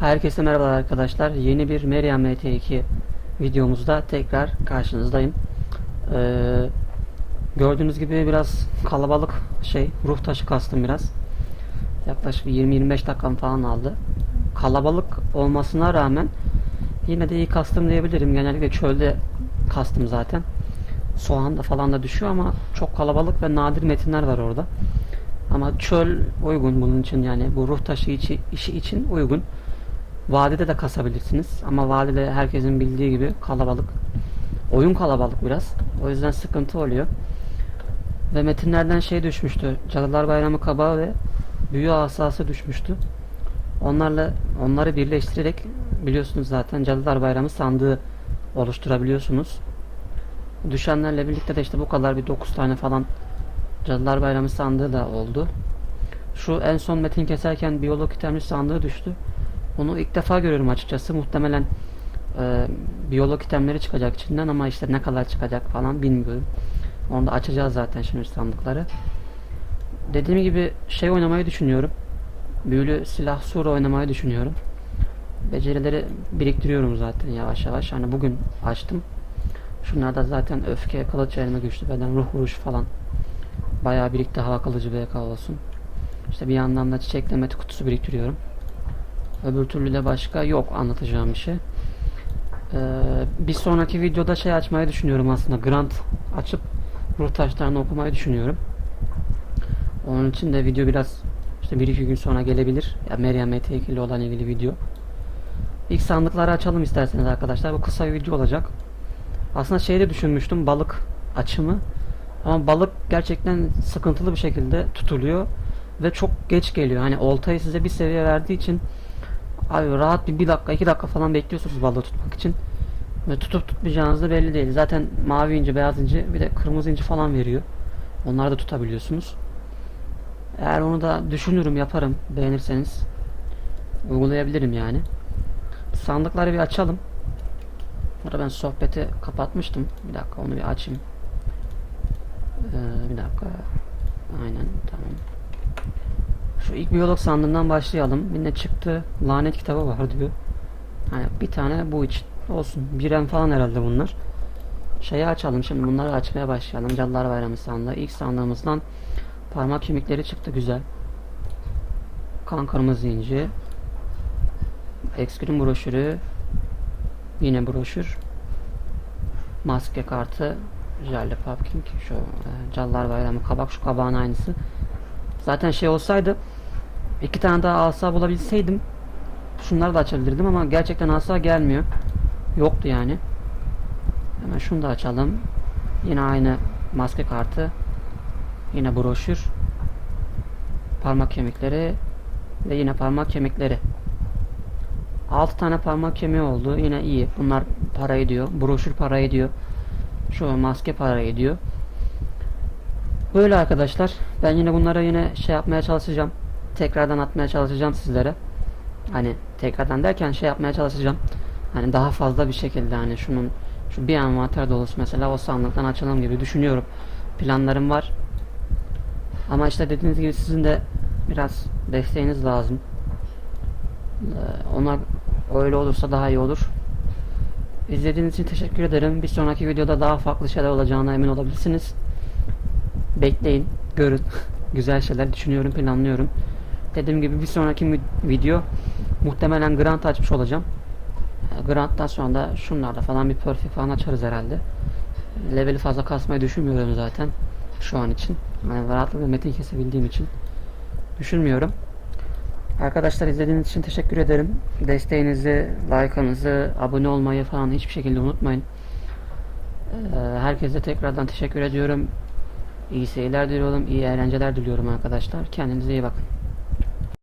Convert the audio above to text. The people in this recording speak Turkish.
Herkese merhabalar arkadaşlar. Yeni bir Meryem MT2 videomuzda tekrar karşınızdayım. Ee, gördüğünüz gibi biraz kalabalık şey ruh taşı kastım biraz. Yaklaşık 20-25 dakikam falan aldı. Kalabalık olmasına rağmen yine de iyi kastım diyebilirim. Genellikle çölde kastım zaten. Soğan da falan da düşüyor ama çok kalabalık ve nadir metinler var orada. Ama çöl uygun bunun için yani bu ruh taşı işi için uygun. Vadide de kasabilirsiniz ama vadide herkesin bildiği gibi kalabalık. Oyun kalabalık biraz. O yüzden sıkıntı oluyor. Ve metinlerden şey düşmüştü. Cadılar Bayramı kabağı ve büyü asası düşmüştü. Onlarla onları birleştirerek biliyorsunuz zaten Cadılar Bayramı sandığı oluşturabiliyorsunuz. Düşenlerle birlikte de işte bu kadar bir 9 tane falan Cadılar Bayramı sandığı da oldu. Şu en son metin keserken biyolog itemli sandığı düştü. Onu ilk defa görüyorum açıkçası. Muhtemelen e, biyolog itemleri çıkacak içinden ama işte ne kadar çıkacak falan bilmiyorum. Onu da açacağız zaten şimdi sandıkları. Dediğim gibi şey oynamayı düşünüyorum. Büyülü silah sur oynamayı düşünüyorum. Becerileri biriktiriyorum zaten yavaş yavaş. Hani bugün açtım. Şunlarda zaten öfke, kılıç elime güçlü beden, ruh vuruş falan. Bayağı birikti hava kılıcı BK olsun. İşte bir yandan da çiçekleme kutusu biriktiriyorum. Öbür türlü de başka yok anlatacağım bir şey. Ee, bir sonraki videoda şey açmayı düşünüyorum aslında. Grant açıp ruh taşlarını okumayı düşünüyorum. Onun için de video biraz işte 1-2 gün sonra gelebilir. Ya Meryem MT2 ile olan ilgili video. İlk sandıkları açalım isterseniz arkadaşlar. Bu kısa bir video olacak. Aslında şeyde düşünmüştüm balık açımı. Ama balık gerçekten sıkıntılı bir şekilde tutuluyor ve çok geç geliyor. Hani oltayı size bir seviye verdiği için abi rahat bir, bir dakika iki dakika falan bekliyorsunuz balığı tutmak için. Ve tutup tutmayacağınız da belli değil. Zaten mavi inci, beyaz inci bir de kırmızı inci falan veriyor. Onları da tutabiliyorsunuz. Eğer onu da düşünürüm yaparım beğenirseniz. Uygulayabilirim yani. Sandıkları bir açalım. Burada ben sohbeti kapatmıştım. Bir dakika onu bir açayım. Ee, bir dakika. Aynen tamam. Şu ilk biyolog sandığından başlayalım. Bir ne çıktı? Lanet kitabı var diyor. Hani bir tane bu için olsun. Biren falan herhalde bunlar. Şeyi açalım. Şimdi bunları açmaya başlayalım. Cadılar Bayramı sandığı. İlk sandığımızdan parmak kemikleri çıktı güzel. Kan kırmızı inci. Ekskürün broşürü. Yine broşür. Maske kartı. Jelly Pumpkin. Şu e, Cadılar Bayramı kabak. Şu kabağın aynısı. Zaten şey olsaydı iki tane daha asa bulabilseydim şunları da açabilirdim ama gerçekten asa gelmiyor. Yoktu yani. Hemen şunu da açalım. Yine aynı maske kartı. Yine broşür. Parmak kemikleri ve yine parmak kemikleri. 6 tane parmak kemiği oldu. Yine iyi. Bunlar para ediyor. Broşür para ediyor. Şu maske para ediyor. Böyle arkadaşlar. Ben yine bunlara yine şey yapmaya çalışacağım. Tekrardan atmaya çalışacağım sizlere. Hani tekrardan derken şey yapmaya çalışacağım. Hani daha fazla bir şekilde hani şunun şu bir envanter dolusu mesela o sandıktan açalım gibi düşünüyorum. Planlarım var. Ama işte dediğiniz gibi sizin de biraz desteğiniz lazım. Ee, ona öyle olursa daha iyi olur. İzlediğiniz için teşekkür ederim. Bir sonraki videoda daha farklı şeyler olacağına emin olabilirsiniz. Bekleyin, görün. Güzel şeyler düşünüyorum, planlıyorum. Dediğim gibi bir sonraki video muhtemelen Grant açmış olacağım. Ee, Grant'tan sonra da şunlarda falan bir perfect falan açarız herhalde. Leveli fazla kasmayı düşünmüyorum zaten şu an için. Yani rahatlıkla metin kesebildiğim için düşünmüyorum. Arkadaşlar izlediğiniz için teşekkür ederim. Desteğinizi, like'ınızı, abone olmayı falan hiçbir şekilde unutmayın. Ee, herkese tekrardan teşekkür ediyorum. İyi seyirler diliyorum, iyi eğlenceler diliyorum arkadaşlar. Kendinize iyi bakın.